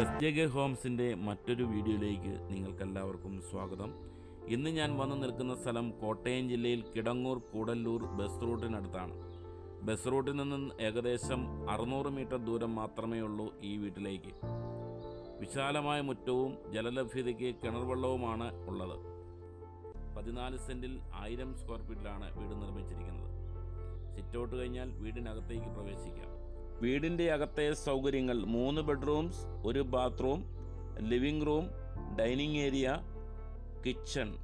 S J K ഹോംസിന്റെ മറ്റൊരു വീഡിയോയിലേക്ക് നിങ്ങൾക്കെല്ലാവർക്കും സ്വാഗതം. ഇന്ന് ഞാൻ വന്നു നിൽക്കുന്ന സ്ഥലം കോട്ടയം ജില്ലയിൽ കിടങ്ങൂർ കൂടല്ലൂർ ബസ് റൂട്ടിനടുത്താണ്. ബസ് റൂട്ടിൽ നിന്ന് ഏകദേശം അറുന്നൂറ് മീറ്റർ ദൂരം മാത്രമേ ഉള്ളൂ ഈ വീട്ടിലേക്ക്. വിശാലമായ മുറ്റവും ജലലഭ്യതയ്ക്ക് കിണർ വെള്ളവുമാണ് ഉള്ളത്. പതിനാല് സെന്റിൽ ആയിരം സ്ക്വയർ ഫീറ്റിലാണ് വീട് നിർമ്മിച്ചിരിക്കുന്നത്. സിറ്റൗട്ട് കഴിഞ്ഞാൽ വീടിനകത്തേക്ക് പ്രവേശിക്കാം. വീടിന്റെ അകത്തെ സൗകര്യങ്ങൾ മൂന്ന് ബെഡ്റൂംസ് ഒരു bathroom living room dining area kitchen.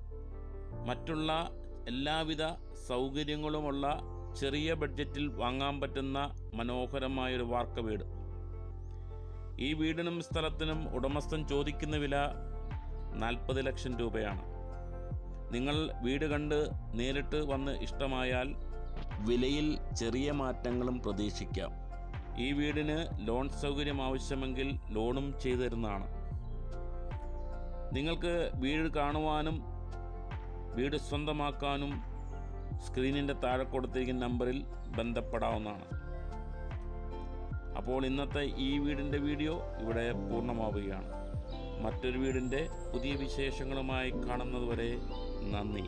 മറ്റുള്ള എല്ലാവിധ സൗകര്യങ്ങളുമുള്ള ചെറിയ ബഡ്ജറ്റിൽ വാങ്ങാൻ പറ്റുന്ന മനോഹരമായൊരു വാർക്ക വീട്. ഈ വീടിനും സ്ഥലത്തിനും ഉടമസ്ഥൻ ചോദിക്കുന്ന വില നാൽപ്പത് ലക്ഷം രൂപയാണ്. നിങ്ങൾ വീട് കണ്ട് നേരിട്ട് വന്ന് ഇഷ്ടമായാൽ വിലയിൽ ചെറിയ മാറ്റങ്ങളും പ്രതീക്ഷിക്കാം. ഈ വീടിന് ലോൺ സൗകര്യം ആവശ്യമെങ്കിൽ ലോണും ചെയ്തു തരുന്നതാണ്. നിങ്ങൾക്ക് വീട് കാണുവാനും വീട് സ്വന്തമാക്കാനും സ്ക്രീനിന്റെ താഴെ കൊടുത്തിരിക്കുന്ന നമ്പറിൽ ബന്ധപ്പെടാവുന്നതാണ്. അപ്പോൾ ഇന്നത്തെ ഈ വീടിന്റെ വീഡിയോ ഇവിടെ പൂർണമാവുകയാണ്. മറ്റൊരു വീടിന്റെ പുതിയ വിശേഷങ്ങളുമായി കാണുന്നതുവരെ നന്ദി.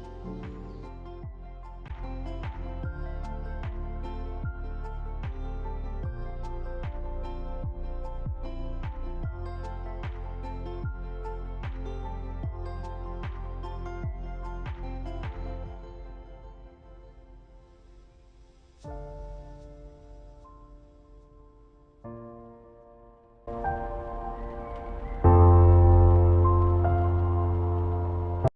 you.